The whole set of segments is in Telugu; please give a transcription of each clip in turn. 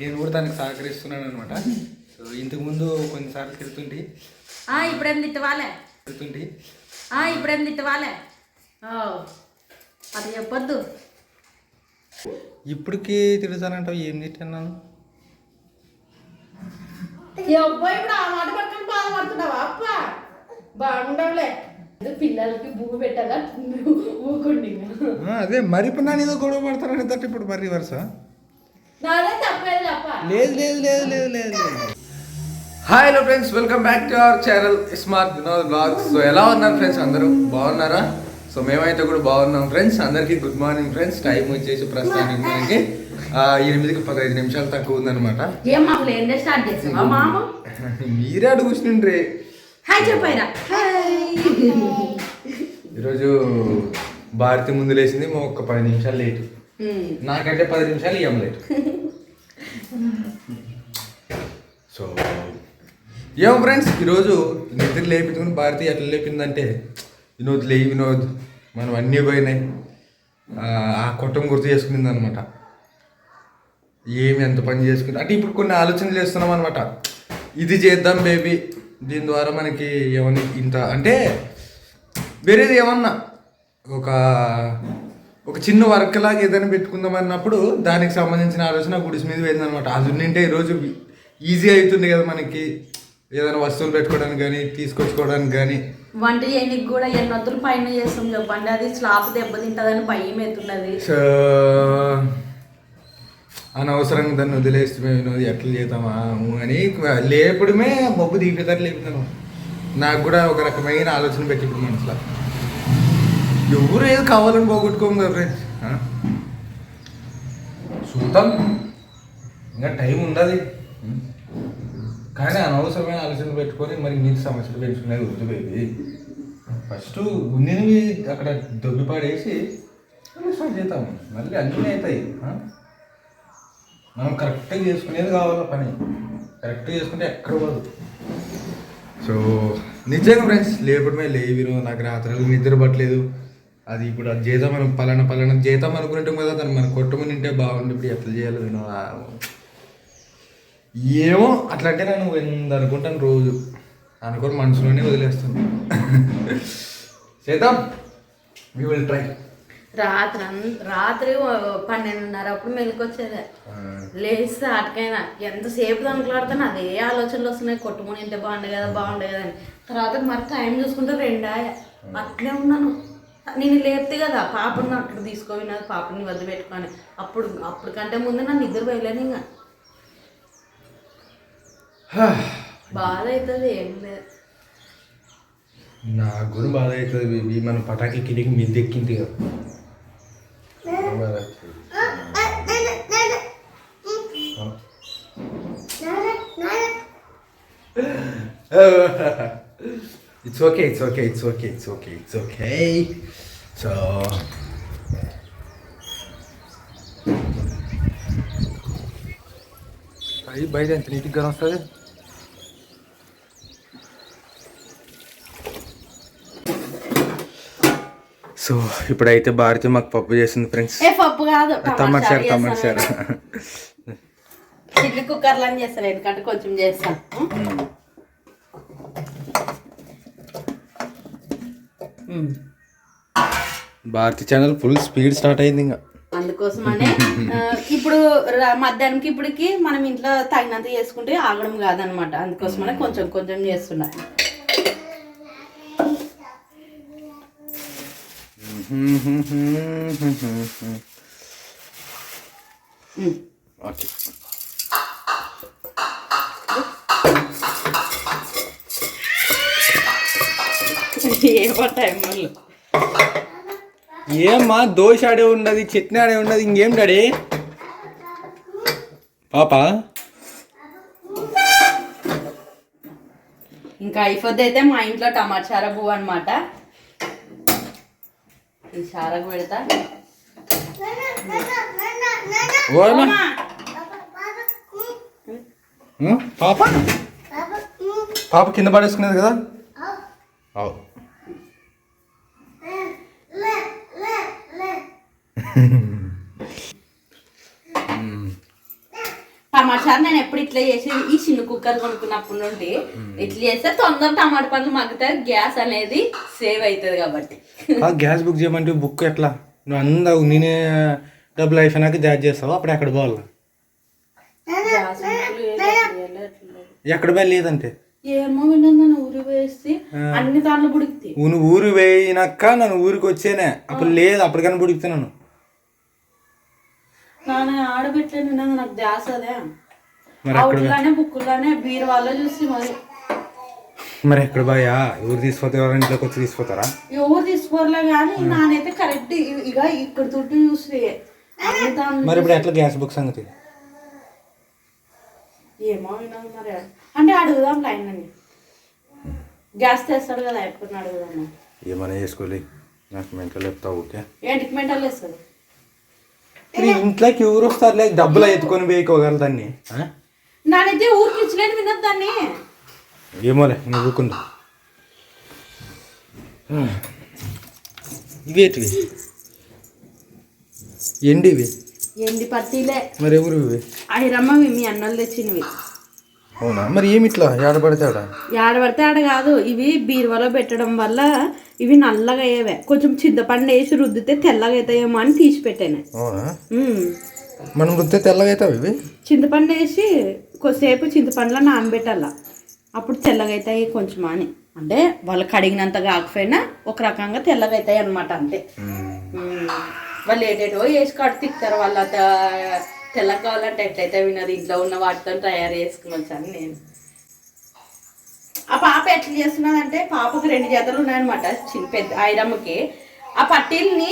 నేను కూడా దానికి సహకరిస్తున్నాను అనమాట సో ఇంతకు ముందు కొన్నిసార్లు ఆ, ఇప్పుడేం తిట్టవాలే? ఆ, ఇప్పుడేం తిట్టవాలే? ఓ, అది చెప్పొద్దు. ఇప్పటికి తిడుతానంటావు ఏం తిట్టాను ఇప్పుడు ఆ మాట పట్టుకుని బాధపడుతున్నావా? అప్ప! బాగుండవులే. పిల్లలకి భూమి పెట్టాలా ఊకుండి. అదే మరి ఇప్పుడు నన్ను ఏదో గొడవ పడతానని తట్టు ఇప్పుడు మరి అప్ప లేదు లేదు లేదు లేదు లేదు లేదు. Hi hello friends welcome back to our channel smart Vinod vlogs so ఎలా ఉన్నారు ఫ్రెండ్స్ అందరూ బాగున్నారా? సో మేమైతే కూడా బాగున్నాం ఫ్రెండ్స్ అందరికీ గుడ్ మార్నింగ్ ఫ్రెండ్స్ టైం వచ్చేసి ప్రస్తుతానికి మనకి ఎనిమిదికి పదహైదు నిమిషాలు తక్కువ చేసావా మామ? మీరే అడుగుతుండ్రి హాయ్ చెప్పాయిరా ఈరోజు భారతి ముందు లేచింది మా ఒక్క పది నిమిషాలు లేటు. Hmm. నాకంటే పది నిమిషాలు ఇవ్వలేదు సో ఏమో ఫ్రెండ్స్ ఈరోజు నిద్ర లేపించుకుని భారతి ఎట్లా లేపిందంటే వినోద్ లే వినోద్ మనం అన్నీ పోయినాయి. ఆ, కుటుంబం కొట్టం గుర్తు చేసుకునింది అనమాట ఏమి ఎంత పని చేసుకుంది అంటే ఇప్పుడు కొన్ని ఆలోచనలు చేస్తున్నాం అనమాట ఇది చేద్దాం బేబీ దీని ద్వారా మనకి ఏమన్నా ఇంత అంటే వేరేది ఏమన్నా? ఒక ఒక చిన్న వర్క్ లాగా ఏదైనా పెట్టుకుందాం అన్నప్పుడు దానికి సంబంధించిన ఆలోచన గుడిసి మీద పోయిందనమాట అది ఉండింటే ఈరోజు ఈజీ అవుతుంది కదా మనకి ఏదైనా వస్తువులు పెట్టుకోవడానికి కానీ తీసుకొచ్చుకోవడానికి కానీ వంట చేయడానికి కూడా ఎన్నొద్దులు పైన చేస్తాం చెప్పండి. అది స్లాబ్ దెబ్బతింటదని భయం అవుతున్నది సో అనవసరంగా దాన్ని వదిలేస్తే వినోది ఎట్లా చేద్దామా అని లేపడమే మబ్బు దిగిపోతారు లేపుతాను నాకు కూడా ఒక రకమైన ఆలోచన పెట్టి ఇప్పుడు మనసులో. ఎవరు ఏది కావాలని పోగొట్టుకోము కదా ఫ్రెండ్స్ చూద్దాం. ఇంకా టైం ఉండదు. కానీ అనవసరమైన ఆలోచన పెట్టుకొని మరి మీరు సమస్యలు పెంచుకునేది వద్దు బేబీ. ఫస్ట్ ఉన్నినవి అక్కడ దొబ్బిపాడేసి మళ్ళీ స్టార్ట్ చేద్దాం. మళ్ళీ అన్నీ అవుతాయి. మనం కరెక్ట్గా చేసుకునేది కావాలి పని. కరెక్ట్గా చేసుకుంటే ఎక్కడ పోదు. సో నిజంగా ఫ్రెండ్స్ లేపడమే లేవిరు. నాకు రాత్రులు నిద్ర పట్టలేదు. అది ఇప్పుడు అది చేద్దాం మనం పలానా పలానా చేద్దాం అనుకుంటాం కదా దాన్ని మనం కొట్టమని ఉంటే బాగుంది ఇప్పుడు ఎట్లా చేయాలో నేను ఏమో అట్లా అంటే నేను ఎంత అనుకుంటాను రోజు. అనుకొని మనసులోనే వదిలేస్తాను. చేద్దాం. వీ విల్ ట్రై రాత్రి రాత్రి పన్నెండున్నర అప్పుడు మెలకొచ్చేదే. లేస్తే అటకైనా ఎంతసేపు అనుకులాడుతాను అదే ఆలోచనలు వస్తున్నాయి. కొట్టుకుని ఉంటే బాగుండే కదా బాగుండే కదా అని. తర్వాత మరి టైం చూసుకుంటే రెండా అట్లే ఉన్నాను. నేను లేపితే కదా పాపని అక్కడ తీసుకోవినది పాపని వద్ద పెట్టుకొని. అప్పుడు అప్పుడు కంటే ముందు నన్ను నిద్ర పోయలేను ఇంకా. బాధ అవుతుంది ఏం లేదు. నాకు కూడా బాధ అవుతుంది బేబీ మన పటాకి కిటికి మిద్దెక్కింది కదా. It's okay it's okay it's okay it's okay it's okay so అవి బయట ఎంత నీట్గా వస్తుంది సో ఇప్పుడైతే భారతి మాకు పప్పు చేసింది ఫ్రెండ్స్ ఏ పప్పు కాదు తమర్చారు తమర్చారు ఇడ్లీ కుక్కర్లో అని చేస్తాను ఎందుకంటే కొంచెం చేస్తాను. Bharathi channel full speed start అయింది ఇంకా. అందుకోసమనే ఇప్పుడు మధ్యాహ్నంకి ఇప్పటికి మనం ఇంట్లో తగినంత చేసుకుంటే ఆగడం కాదనమాట. అందుకోసమనే కొంచెం కొంచెం చేస్తున్నా. ఓకే. ఏమో టైం వాళ్ళు. ఏమ్మా దోశ ఆడే ఉండదు చట్నీ ఆడే ఉండదు ఇంకేం డాడీ? పాప? ఇంకా అయిపోద్ది అయితే మా ఇంట్లో టమాటా చార పువ్వు అనమాట ఈ చారకు పెడతా. పాప? పాప కింద పడేసుకునేది కదా? అవు. టమాటా టమాటా చారు నేను ఎప్పుడు ఇట్లా చేసేది? ఈ చిన్న కుక్కర్ కొనుక్కున్నప్పటి నుండి ఇట్లా చేస్తే తొందర టమాటా పండ్లు మగ్గుతాయి గ్యాస్ అనేది సేవ్ అవుతుంది కాబట్టి. ఆ గ్యాస్ బుక్ చేయమంటే బుక్ ఎట్లా? నువ్వు అందా నేనే డబ్బులు అయిపోయినాక జాజ్ చేస్తావు? అప్పుడు ఎక్కడ పోవాలి. ఎక్కడ పోయి లేదంటే? ఏమో విన్నాను ఊరి వేసి అన్ని దాంట్లో బుడికితే నువ్వు ఊరు వేయినాక నన్ను ఊరికి వచ్చేనే. అప్పుడు లేదు అప్పటికైనా పుడిస్తున్నాను నాన్న ఆడబెట్టలేను విన్నాను నాకు గ్యాస్ అదే. అవుట్లోనే బుక్కులోనే బీరువాలో చూసి మరి. మరి ఎక్కడ బాయా ఎవరు తీసుకుపోతే ఎవరి ఇంట్లోకి వచ్చి తీసుకుపోతారా? ఎవరు తీసుకోరలే కానీ నానైతే కరెక్ట్ ఇక ఇక్కడ తుట్టు చూసి మరి ఇప్పుడు ఎట్లా గ్యాస్ బుక్ సంగతి? ఏమో మరి. అంటే అడుగుదాం లైన్ అని. గ్యాస్ తెస్తాడు కదా ఎప్పుడు అడుగుదాము ఏమైనా చేసుకోలే నాకు మెంటల్ చెప్తావు ఓకే? ఏంటికి మెంటల్ వేస్తుంది ఇంట్లోకి ఎవరు వస్తారులే డబ్బులు ఎత్తుకొని వేయకోగలరు దాన్ని? నానైతే ఊరికి వినొద్దు దాన్ని. ఏమోలే నువ్వు ఊరుకుందా ఇవేటివి ఎండివి? ఎండి పట్టీలే. మరి ఎవరు ఇవి ఐరమ్మవి మీ అన్నలు తెచ్చినవి. అవునా? మరి ఏమి ఇట్లా ఏడబడితే ఆడ? ఆడ పడితే ఆడ కాదు ఇవి బీరువాలో పెట్టడం వల్ల ఇవి నల్లగా అయ్యేవే. కొంచెం చింతపండు వేసి రుద్దితే తెల్లగా అవుతాయేమో అని తీసి పెట్టాను. మనం వృత్తే తెల్లగా అవుతావు ఇవి? చింతపండు వేసి కొద్దిసేపు చింతపండులో నానబెట్టాల. అప్పుడు తెల్లగా అవుతాయి కొంచెం అని. అంటే వాళ్ళు కడిగినంత కాకపోయినా ఒక రకంగా తెల్లగా అవుతాయి అనమాట అంతే. వాళ్ళు ఏటేటో వేసి కట్టు తిక్కుతారు వాళ్ళు అంత తెల్లగా కావాలంటే ఎట్లయితే వినది. ఇంట్లో ఉన్న వాటితో తయారు చేసుకుని వచ్చాను నేను. ఆ పాప ఎట్లా చేస్తున్నదంటే పాపకి రెండు జతలు ఉన్నాయన్నమాట చిన్న పెద్ద ఐరమ్మకి. ఆ పట్టీల్ని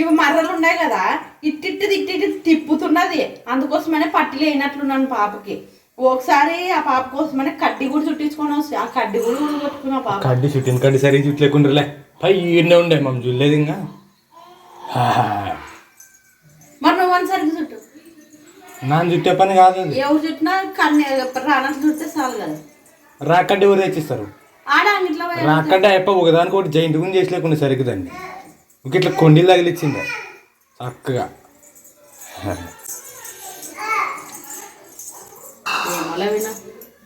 ఇవి మర్రలు ఉన్నాయి కదా ఇట్టిట్టి ఇట్టిట్టి తిప్పుతున్నది. అందుకోసమనే పట్టీలు వేయనట్లున్నాను పాపకి. ఒకసారి ఆ పాప కోసమనే కడ్డీ కూడా చుట్టించుకొని వస్తే ఆ కడ్డీ కూడా కొట్టుకున్న పాప. కడ్డి చుట్టిన కడ్డి సరిగ్గా చుట్టలేకుండ్రలే. పై ఈడనే ఉండే మనం చూడలేదు ఇంకా. మరి నువ్వు సరిగ్గా చుట్టు. నాన్న చుట్టే పని కాదు ఎవరు చుట్టినా కన్ను రానట్లు చుడితే చాలు కదా. రాకడ్డి ఎవరు తెచ్చిస్తారు? రాకడ్డ అయిపో ఒకదానికి ఒకటి జైంట్ గురించి చేసి లేకుండా సరిగ్గా దాన్ని ఒక ఇట్లా కొండీలు తగిలిచ్చింది చక్కగా.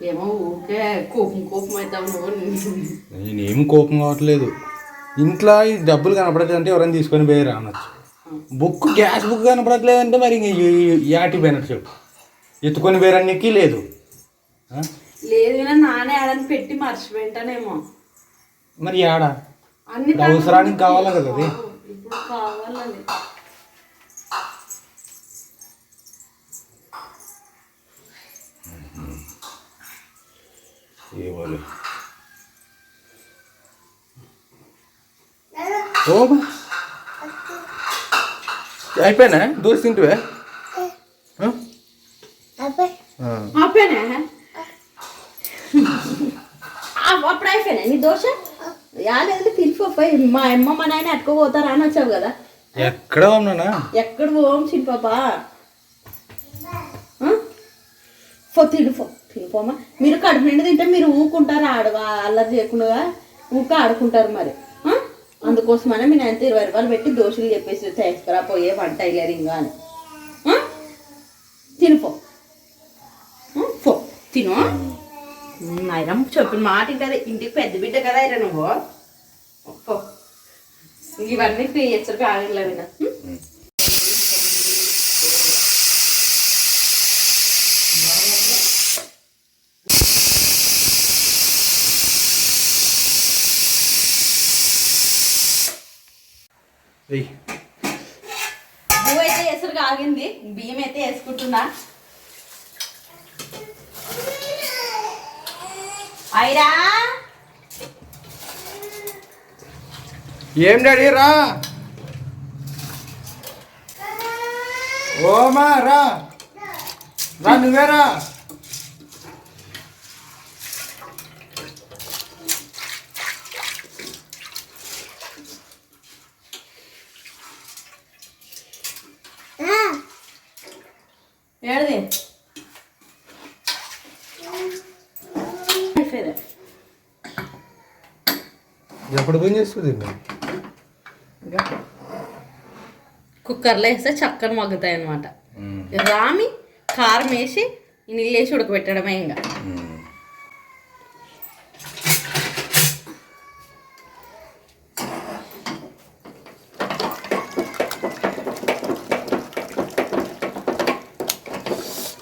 ఏమో ఊకే కోపం కోపం అవుతావు నువ్వు. నేనేం కోపం కావట్లేదు. ఇంట్లో ఈ డబ్బులు కనపడట్లేదు అంటే ఎవరైనా తీసుకొని పోయి రానొచ్చు. బుక్ గ్యాస్ బుక్ కనపడట్లేదు అంటే మరి ఇంక ఈ- యాటి పోయినట్టు చెప్పు. ఎత్తుకొని పోయడానికి లేదు. ఆ? లేదు నానే ఆడని పెట్టి మర్చిపోయింటానేమో. మరి యాడా? అన్ని అవసరానికి కావాలి కదా అది? ఇప్పుడు కావాలని. ఏమోలే ఓబా అయిపోయినా? దోశ తింటువే? ఆ? అప్పుడు అయిపోయినా నీ దోశ? యాలేదు పిలిపోయి మా అమ్మ మా నాయన అట్టుకోపోతారా అని వచ్చావు కదా? ఎక్కడ ఎక్కడ పోం చిన్నపాపా ఫో తిను ఫో తినిపోమా మీరు కడుపు నిండి తింటే మీరు ఊకుంటారు ఆడ అల్లరి చేయకుండా ఊక ఆడుకుంటారు మరి? అందుకోసమనే మీ నాయనతో ఇరవై రూపాయలు పెట్టి దోశలు చెప్పేసి తీసుకురా పోయే వంట అయ్యారు ఇంకా అని? తినిపో? పో. తిను నాయన చెప్పిన మాట ఇంటది ఇంటికి పెద్ద బిడ్డ కదా అయిరా నువ్వు? పో ఇవన్నీ హెచ్చరిక ఆగలేదు వినా వెయ్యి నువ్వు అయితే ఎసరుగా ఆగింది బియ్యం అయితే వేసుకుంటున్నా. అయిరా ఏం డాడీ రా? ఓమా రా. రా. ఎప్పుడు పని చేస్తుంది కుక్కర్లో వేస్తే చక్కని మగ్గుతాయి అనమాట రామి కారం వేసి ఈ నీళ్ళు వేసి ఉడకబెట్టడమే ఇంకా.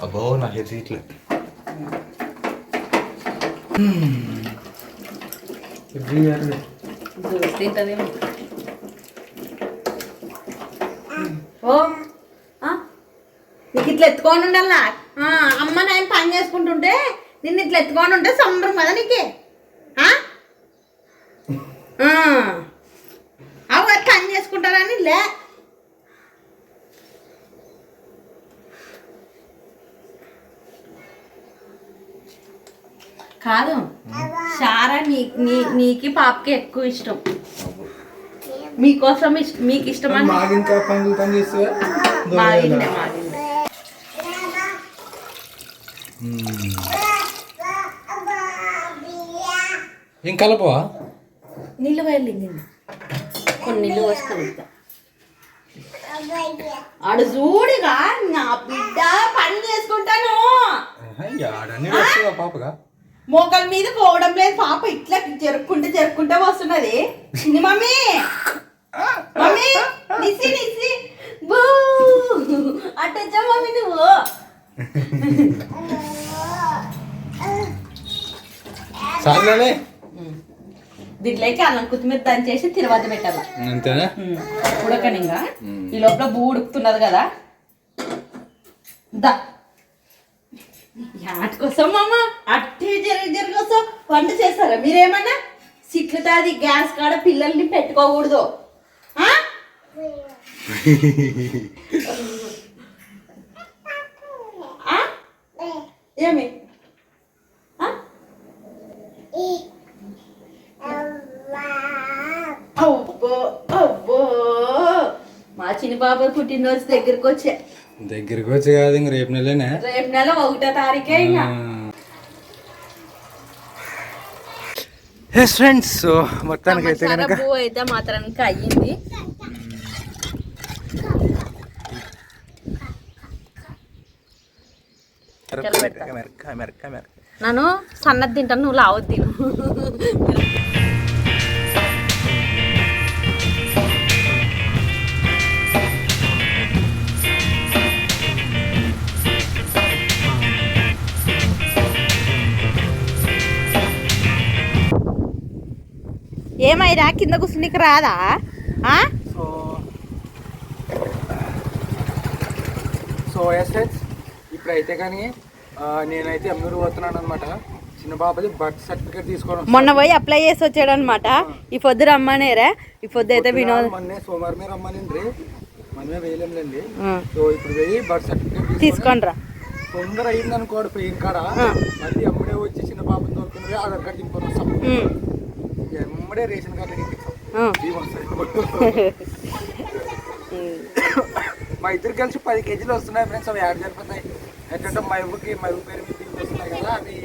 అబ్బో నా హెడ్ ఇట్లా జ్యూస్ తింటదేమో ఓ ఆ? నీకు ఇట్లా ఎత్తుకొని ఉండాలా ఆ, అమ్మ నాయన పని చేసుకుంటుంటే నిన్ను ఇట్లా ఎత్తుకొని ఉంటే సంబరం కదా నీకే ఆ? ఆ. అవు పని చేసుకుంటారని లే కాదు సారా నీ నీ నీకి పాపకి ఎక్కువ ఇష్టం. మీకోసం ఇష్ట- మీకు పనులు పని చేస్తే మాగిందే మాగిందే ఏం కలపవా? నీళ్ళు వెళ్ళింది కొన్ని నీళ్ళు పోసుకొని ఆడు చూడుగా నా బిడ్డ పని చేసుకుంటాను. ఆడన్నీ పాపగా? మోకల మీద పోవడం లేదు పాప ఇట్లా జరుపుకుంటే జరుపుకుంటే వస్తున్నది. మమ్మీ. మమ్మీ నిసి నిసి బూ. అట్టొచ్చా మమ్మీ నువ్వు. చాలులే దీంట్లోకి అల్లం కొత్తిమీర దంచేసి తిరువాత పెట్టాల. అంతేనా? ఉడకనింగా. ఈ లోపల బూ ఉడుకుతున్నది కదా. దా. యాటికోసం మామ? అట్టే జరిగి కోసం వంట చేస్తారా? మీరేమన్నా? సిట్లుతాది గ్యాస్ కాడ పిల్లల్ని పెట్టుకోకూడదు. ఆ? ఆ? ఏమి? అబ్బో అబ్బో. మా చిన్న బాబు పుట్టినరోజు దగ్గరికి వచ్చా దగ్గరికి వచ్చి కాదు ఇంక రేపు నెలనే. రేపు నెల ఒకటో తారీఖే ఇంకా. ఎస్ ఫ్రెండ్స్ మొత్తానికి అయితే కనుక పువ్వు అయితే మాత్రానికి అయ్యింది. నన్ను సన్నది తింటాను నువ్వు లావద్దు తిను. ఏమైరా కింద కూర్చునికి రాదా? సో సో ఎస్ ఇప్పుడైతే కానీ నేనైతే ఎమ్మూరు పోతున్నాను అనమాట చిన్న బాబుది బర్త్ సర్టిఫికేట్ తీసుకోవడం మొన్న పోయి అప్లై చేసి వచ్చాడు అనమాట ఈ పొద్దు రమ్మనేరా ఈ పొద్దు అయితే వినోద్ మొన్నే సోమవారమే రమ్మనిండ్రి. మనమే వేయలేంలేండి. ఆ, సో ఇప్పుడు పోయి బర్త్ సర్టిఫికేట్ తీసుకోండి రా. తొందర అయింది అనుకోడు పోయిన కాడ. మళ్ళీ అమ్మడే వచ్చి చిన్న పాపని తోలుకుని ఆధార్ కార్డు దింపుకొని ఎమ్మడే రేషన్ కార్డు. మా ఇద్దరు కలిసి పది కేజీలు వస్తున్నాయి ఫ్రెండ్స్ అవి యాడ్ సరిపోతాయి. ఏంటంటే మా ఇవ్వకి మా ఇవ్వ పేరు మీద వస్తున్నాయి కదా అవి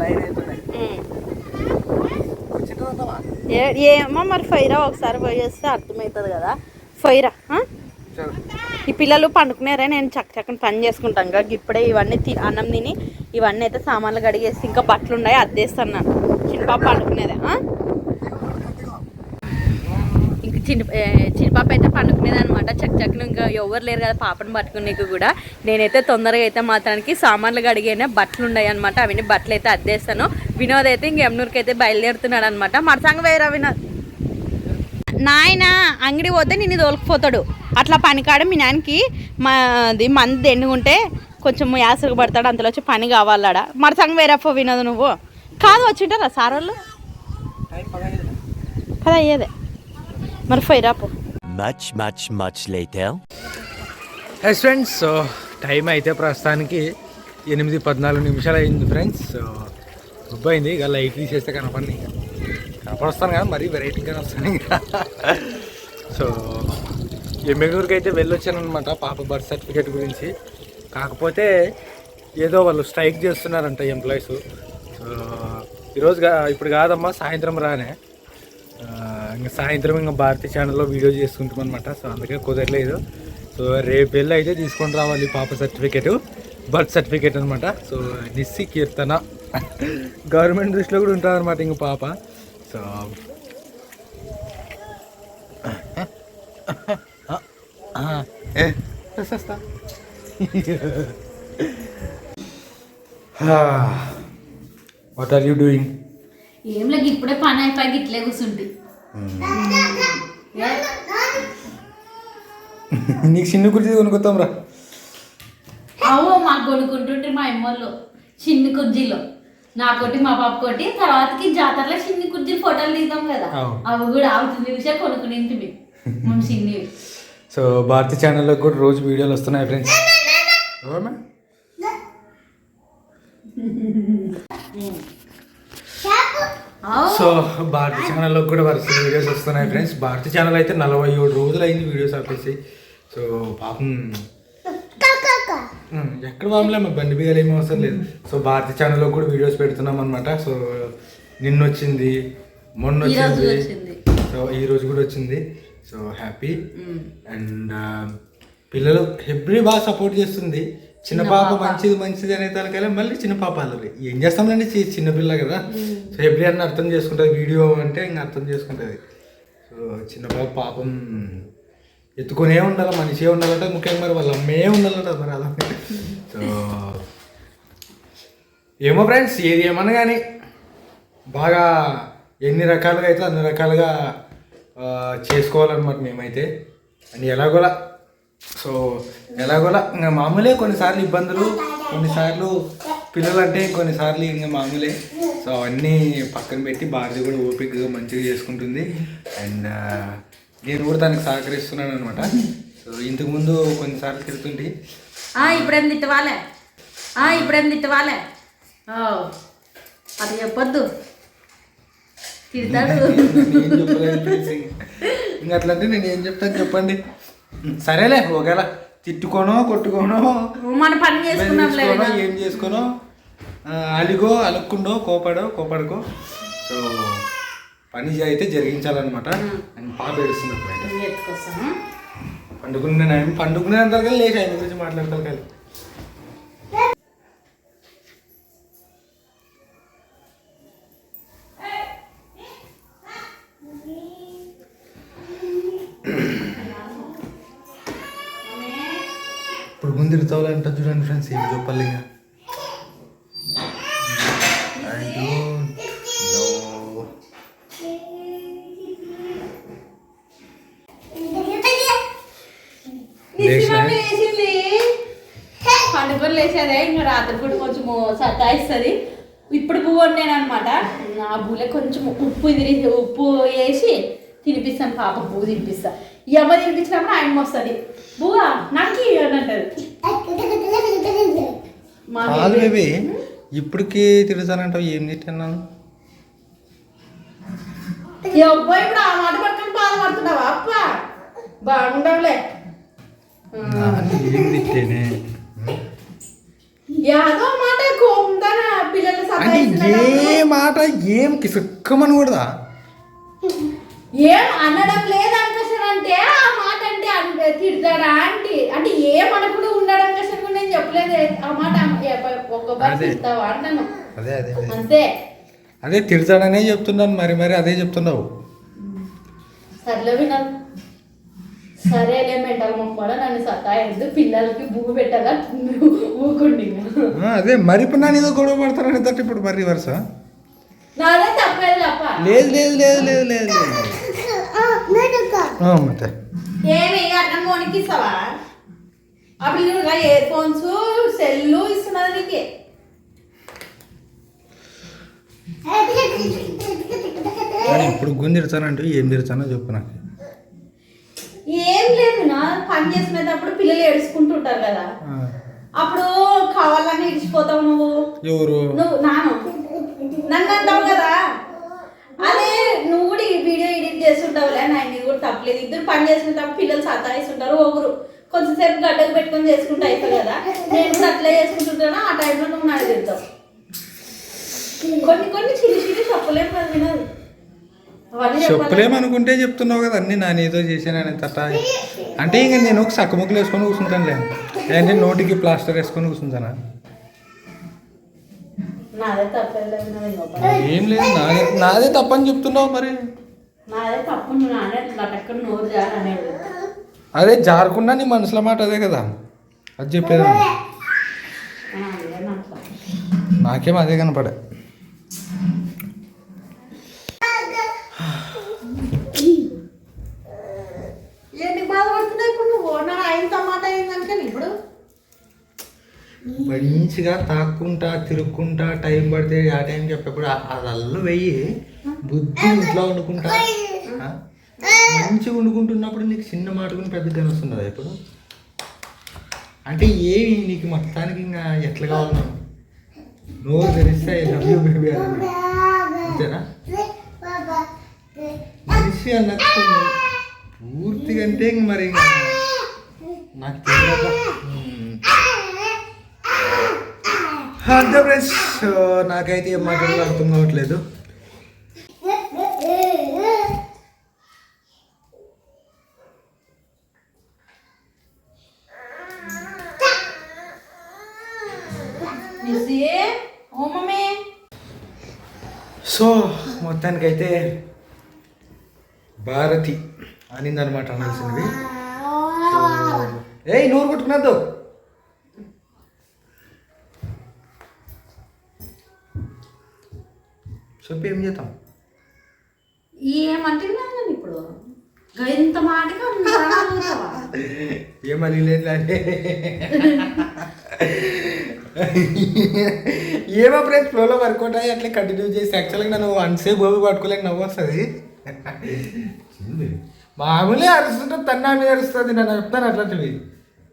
లైన్ అవుతున్నాయి ఏమో మరి ఫైరా ఒకసారి పోయి వస్తే అర్థమవుతుంది కదా. ఫైరా ఈ పిల్లలు పండుకున్నారే నేను చక్క చక్కని పని చేసుకుంటాను. ఇంకా ఇప్పుడే ఇవన్నీ అన్నం తిని ఇవన్నీ అయితే సామాన్లు కడిగేసి ఇంకా బట్టలు ఉన్నాయి అద్దేస్తాను చిన్నపాప పండుకునేదే చిన్న చిన్నపాప అయితే పండుకునేది అనమాట చక్క చక్కన ఇంకా ఎవరు లేరు కదా పాపను పట్టుకునేకి కూడా. నేనైతే తొందరగా అయితే మాత్రానికి సామాన్లు కడిగానే బట్టలు ఉన్నాయి అనమాట అవన్నీ బట్టలు అయితే అద్దేస్తాను. వినోద్ అయితే ఇంక ఎమ్నూరుకి అయితే బయలుదేరుతున్నాడు అనమాట మరసంగ వేరా వినోద్? నాయన అంగడి పోతే నిన్ను తోలుకుపోతాడు. అట్లా పనికాడ మీ నాన్నకి మాది మంది దెండుకుంటే కొంచెం యాసకు పడతాడు. అంతలో వచ్చి పని కావాలాడ. మరసంగ వేరప్ప వినోద్ నువ్వు. కాదు వచ్చింటారా సార్ వాళ్ళు కదా అయ్యేదే మరి ఫైరాపో Much, much, much later. Yes friends so time అయితే ప్రస్తుతానికి ఎనిమిది పద్నాలుగు నిమిషాలు అయింది ఫ్రెండ్స్ సో ఉబ్బైంది ఇక లైట్ తీసేస్తే కనపడి కనపడొస్తాను కదా మరీ వెరైటీగా వస్తాను ఇంకా. సో ఎమ్మెగూరుకి అయితే వెళ్ళొచ్చాను అనమాట పాప బర్త్ సర్టిఫికేట్ గురించి. కాకపోతే ఏదో వాళ్ళు స్ట్రైక్ చేస్తున్నారంట ఎంప్లాయీస్ సో ఈరోజు కా ఇప్పుడు కాదమ్మా సాయంత్రం రానే. ఇంకా సాయంత్రం ఇంకా భారతీ ఛానల్లో వీడియో చేసుకుంటాం అనమాట సో అందుకే కుదరలేదు. సో రేపు వెళ్ళి అయితే తీసుకొని రావాలి పాప సర్టిఫికేట్ బర్త్ సర్టిఫికేట్ అనమాట సో నిస్సి కీర్తన. గవర్నమెంట్ దృష్టిలో కూడా ఉంటుంది అనమాట ఇంక పాప. సో ఏ? వాట్ ఆర్ యూ డూయింగ్ ఏం లేదు ఇప్పుడే పని అయిపోయి ఇట్లే కూర్చుంటి నీకు చిన్న కుర్చీ కొనుక్కొస్తాం రా అవు మాకు కొనుక్కుంటుంటే మా అమ్మోళ్ళు. చిన్ని కుర్జీలో నాకోటి మా పాప కోటి తర్వాతకి జాతరలో చిన్ని కుర్జీలు ఫోటోలు తీద్దాం కదా. అవి. కూడా అవుతుంది విషయం కొనుక్కుని మేము. చిన్నవి. సో భారతి ఛానల్లో కూడా రోజు వీడియోలు వస్తున్నాయి ఫ్రెండ్స్ సో భారతి ఛానల్లో కూడా వరుస వీడియోస్ వస్తున్నాయి ఫ్రెండ్స్ భారతి ఛానల్ అయితే నలభై ఏడు రోజులు అయింది వీడియోస్ ఆపేసి. సో పాపం ఎక్కడ మామూలే మా బండి బిగాలు ఏమీ అవసరం లేదు. సో భారతి ఛానల్లో కూడా వీడియోస్ పెడుతున్నాం అనమాట సో నిన్న వచ్చింది మొన్న వచ్చింది. సో ఈ రోజు కూడా వచ్చింది. So happy. అండ్ పిల్లలు ఎవ్రీ బాగా సపోర్ట్ చేస్తుంది. చిన్న పాప మంచిది మంచిది అనే తనకైనా మళ్ళీ చిన్న పాప అల్లరి. ఏం చేస్తామండి చి- చిన్న పిల్ల కదా. సో ఎవ్రీ అన్న అర్థం చేసుకుంటుంది వీడియో అంటే ఇంకా అర్థం చేసుకుంటుంది. సో చిన్న పాప పాపం ఎత్తుకునే ఉండాలి మనిషే ఉండాలంటే ముఖ్యంగా మరి వాళ్ళ అమ్మే ఉండాలంట మరి అలా. సో ఏమో ఫ్రెండ్స్ ఏది ఏమన్నా కానీ బాగా ఎన్ని రకాలుగా అయితే అన్ని రకాలుగా చేసుకోవాలన్నమాట మేమైతే. అని ఎలాగోలా సో ఎలాగోలా ఇంకా మామూలే కొన్నిసార్లు ఇబ్బందులు కొన్నిసార్లు పిల్లలు అంటే కొన్నిసార్లు ఇంకా మామూలే. సో అవన్నీ పక్కన పెట్టి భారతి కూడా ఓపికగా మంచిగా చేసుకుంటుంది. అండ్ నేను కూడా దానికి సహకరిస్తున్నాను అనమాట సో ఇంతకుముందు కొన్నిసార్లు ఆ, ఇప్పుడేం తిట్టవాలే? ఇప్పుడేం తిట్టవాలే? అది చెప్పొద్దు. తిడతాడు. ఇంకా అట్లా అంటే నేను ఏం చెప్తాను చెప్పండి. సరేలే ఒకవేళ తిట్టుకోనో కొట్టుకోనో మన పని చేసుకున్నాంలే ఏం చేసుకోనో అలిగో అలుక్కుండో కోపడో కోపడుకో. సో పని అయితే జరిగించాలన్నమాట. అని పాప ఏడుస్తుంది బయట ఎత్తుకొస్తాను. పండుకునే పండుకునే అంతా లేచి ఆయన గురించి మాట్లాడతారు కానీ ఇప్పుడు ముందు తిరుగుతావులే అంట చూడండి ఫ్రెండ్స్ ఏం చెప్పాలి ఇంకా. లేచినా? లేచింది. ఇంకా రాత్రి కూడా కొంచెం సతాయిస్తుంది. ఇప్పుడు పువ్వు వండాను అనమాట ఆ బూలే కొంచెం ఉప్పు ఇది ఉప్పు వేసి తినిపిస్తాను పాప పువ్వు తినిపిస్తా. ఈ అమ్మ తినిపించినప్పుడు ఆయన వస్తుంది. బువ్వా నాకు అని అంటారు కాదు. బేబీ. ఇప్పటికి తిడతానంటావు ఏం తిట్టాను? అబ్బాయి ఇప్పుడు ఆ మాట పట్టుకొని బాధపడుతున్నావా అప్ప. బాగుండవులే. ఏం తిట్టేనే. యాదో మాట పిల్లలు అంటే ఏ మాట ఏం కిసుక్కమని కూడదా ఏం అనడం లేదనుకోసం అంటే ఆ మాట అంటే అంటే తిడతాడా ఆంటీ? అంటే ఏం అనకుండా ఉండడం చెప్పలేదు ఆ మాట ఒక్కొక్కరు అదే. తిడతావా అంటాను అదే అదే అదే. అంతే అదే తిడతాడనే చెప్తున్నాను మరి మరి అదే చెప్తున్నావు సర్లే వినాలి సరేలే మెంటల్ మొక్కడ నన్ను సతాయద్దు పిల్లలకి భూమి పెట్టాలా ఊకుండి ఇంకా. ఆ, అదే మరి ఇప్పుడు నన్ను ఏదో గొడవ పడతారని తట్టు ఇప్పుడు మరి వరుస నాదే తప్పేది తప్ప లేదు లేదు లేదు లేదు లేదు లేదు ఆ, ಮತ್ತೆ ఏమి అట్లా ఫోన్కి ఇస్తావా ఆ పిల్లలుగా ఇయర్ ఫోన్స్ సెల్లు ఇస్తున్నది నీకు. ఇప్పుడు గుంజి తిడతానంటూ ఏం తిడతానో చెప్పు నాకు. ఏం లేదు నా పని చేసుకునేటప్పుడు పిల్లలు ఏడుచుకుంటుంటారు కదా. అప్పుడు కావాలని ఇడిచిపోతావు నువ్వు. ఎవరు? నువ్వు నాను. నన్ను అంటావు కదా. అదే నువ్వు కూడా ఈ వీడియో ఎడిట్ చేస్తుంటావులే నా ఇది కూడా తప్పలేదు. ఇద్దరు పని చేసుకునేటప్పుడు పిల్లలు సతాయిస్తుంటారు ఒకరు కొంచెంసేపు గడ్డకు పెట్టుకొని చేసుకుంటా అయిపోయి కదా. నేను కూడా అట్లే చేసుకుంటుంటాను? ఆ టైంలో నువ్వు నాకు తిడతావు కొన్ని కొన్ని చిల్లి చిల్లి చెప్పలేము కదా వినదు. చెప్పలేమనుకుంటే చెప్తున్నావు కదా అన్ని నా నీతో చేసానని తట. అంటే ఇంక నేను ఒక సక్కముక్కలు వేసుకొని కూర్చుంటానులే. అంటే నోటికి ప్లాస్టర్ వేసుకొని కూర్చుంటానా? నాదే నాది. ఏం లేదు నాదే నాదే తప్పని చెప్తున్నావు మరి. నాదే తప్పు నువ్వు లటక్కన నోరు అనేది అదే జారకుండా నీ మనసులో మాట అదే కదా. అది చెప్పేది నాకు అదే కనపడే. మంచిగా తాక్కుంటా తిరుక్కుంటా టైం పడితే ఆ టైం చెప్పేప్పుడు అల్లు వెయ్యి బుద్ధి ఇంట్లో వండుకుంటా? మంచిగా వండుకుంటున్నప్పుడు నీకు చిన్న మాటకుని పెద్ద కనిపిస్తున్నది ఇప్పుడు అంటే ఏమి నీకు మొత్తానికి ఇంకా ఎట్లా కావాలి నో నోరు తెరిస్తే లవ్ యూ బేబీ అని అంతేనా? మనిషి అన్నట్టు పూర్తిగా అంటే ఇంక మరి ఇంకా నాకు తెలియదు. అంతే ఫ్రెండ్స్ నాకైతే ఏం మాట్లాడాలో అర్థం కావట్లేదు. సో మొత్తానికైతే భారతి అనిందనమాట అనాల్సినవి ఏయ్ నూరు కొట్టుకున్నద్దు చెప్పి ఏం చేద్దాం? ఏమంటే నేను ఇప్పుడు? ఇంత మాటగా ఏమని లేదు అంటే ఏమో ఫ్రెండ్స్ ఫ్లోలో వర్కౌట్ అయ్యి అట్లే కంటిన్యూ చేసి యాక్చువల్గా నన్ను అన్సేపు గోబి పట్టుకోలేక నవ్వు వస్తుంది. మామూలే అరుస్తుంటే తన్నా మీద అరుస్తుంది నన్ను చెప్తాను అట్లాంటివి.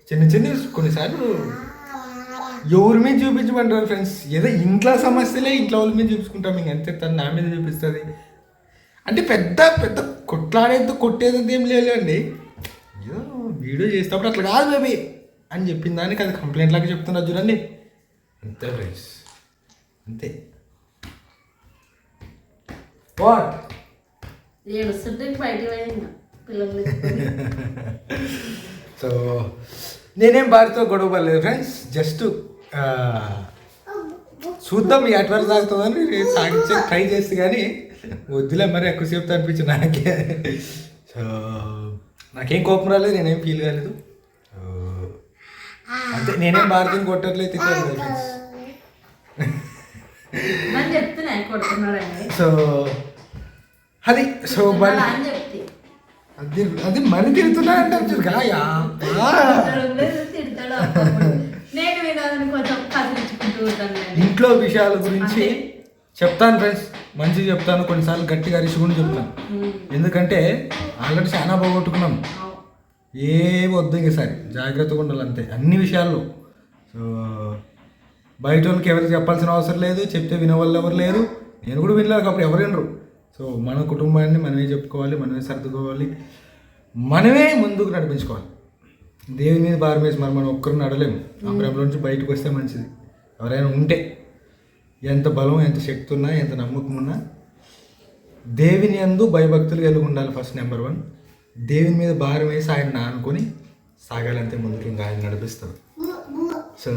చిన్న చిన్న కొన్నిసార్లు ఎవరి మీద చూపించమంటారు ఫ్రెండ్స్ ఏదో ఇంట్లో సమస్యలే ఇంట్లో వాళ్ళ మీద చూపించుకుంటాం. ఇంక అంతే తను నా మీద చూపిస్తుంది. అంటే పెద్ద పెద్ద కొట్లాడేది కొట్టేది ఏం లేదండి ఏదో వీడియో చేసేటప్పుడు అట్లా కాదు బేబీ అని చెప్పిన దానికి అది కంప్లైంట్ లాగా చెప్తున్నా చూడండి. అంతే. ఫ్రెండ్స్ అంతే వాట్ ఏడుస్తుంటే పిల్లలు సో నేనేం భార్యతో గొడవ పడలేదు ఫ్రెండ్స్ జస్ట్ చూద్దాం ఎటు వరకు సాగుతుందని సాగించే ట్రై చేస్తే కానీ వద్దులే మరి ఎక్కువసేపు అనిపించింది నాకే. సో నాకేం కోపం రాలేదు నేనేం ఫీల్ కాలేదు. అంతే నేనేం భారతం కొట్టట్లేదు కొడుతున్నాడని. సో అది సో చెప్తే. అది అది మళ్ళీ తిడుతున్నా అంటే కాయా. ఇంట్లో విషయాల గురించి చెప్తాను ఫ్రెండ్స్ మంచిగా చెప్తాను కొన్నిసార్లు గట్టిగా అరిచి కూడా చెప్తాను. ఎందుకంటే ఆల్రెడీ చాలా పోగొట్టుకున్నాం అవు. ఏ వద్దు ఇంక సరే. జాగ్రత్తగా ఉండాలి అంతే. అన్ని విషయాల్లో. సో బయట వాళ్ళకి ఎవరికి చెప్పాల్సిన అవసరం లేదు చెప్తే వినవాళ్ళు ఎవరు లేరు. నేను కూడా వినలేదు అప్పుడు ఎవరు వినరు. సో మన కుటుంబాన్ని మనమే చెప్పుకోవాలి మనమే సర్దుకోవాలి మనమే ముందుకు నడిపించుకోవాలి. దేవుని మీద భారం వేసి మరి మనం ఒక్కరు నడలేము. ఆ నుంచి బయటకు వస్తే మంచిది. ఎవరైనా ఉంటే ఎంత బలం ఎంత శక్తి ఉన్నా ఎంత నమ్మకం ఉన్నా దేవుని అందు భయభక్తులు కలిగి ఉండాలి ఫస్ట్ నెంబర్ వన్. దేవుని మీద భారం వేసి ఆయన అనుకొని సాగాలంతే ముందుకు ఇంకా ఆయన నడిపిస్తారు సో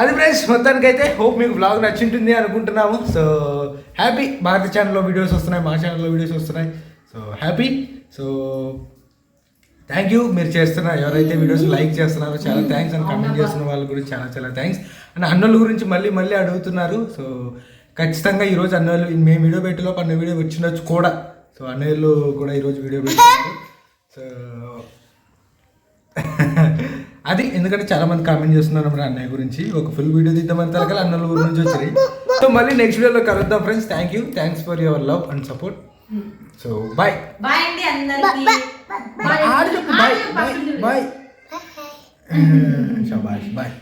అది ఫ్రెండ్స్ మొత్తానికైతే హోప్ మీకు బ్లాగ్ నచ్చింటుంది అనుకుంటున్నాము. సో హ్యాపీ భారతి ఛానల్లో వీడియోస్ వస్తున్నాయి మా ఛానల్లో వీడియోస్ వస్తున్నాయి. So happy so thank you మీరు చేస్తున్న ఎవరైతే వీడియోస్ లైక్ చేస్తున్నారో చాలా థ్యాంక్స్ అని కమెంట్ చేస్తున్న వాళ్ళ గురించి చాలా చాలా థ్యాంక్స్ అండ్ అన్నోళ్ళ గురించి మళ్ళీ మళ్ళీ అడుగుతున్నారు. సో ఖచ్చితంగా ఈరోజు అన్నోళ్ళు మేము వీడియో పెట్టేలోపు అన్న వీడియో వచ్చినచ్చు కూడా. సో అన్నయ్యలు కూడా ఈరోజు వీడియో పెట్టున్నారు సో అది ఎందుకంటే చాలా మంది కామెంట్ చేస్తున్నారు మన అన్నయ్య గురించి. ఒక ఫుల్ వీడియో తీద్దామని తరగల అన్నల ఊరి నుంచి వచ్చాయి సో మళ్ళీ నెక్స్ట్ వీడియోలో కలుద్దాం friends thank you thanks for your love and support so bye bye అండి అందరికి. Bye bye bye bye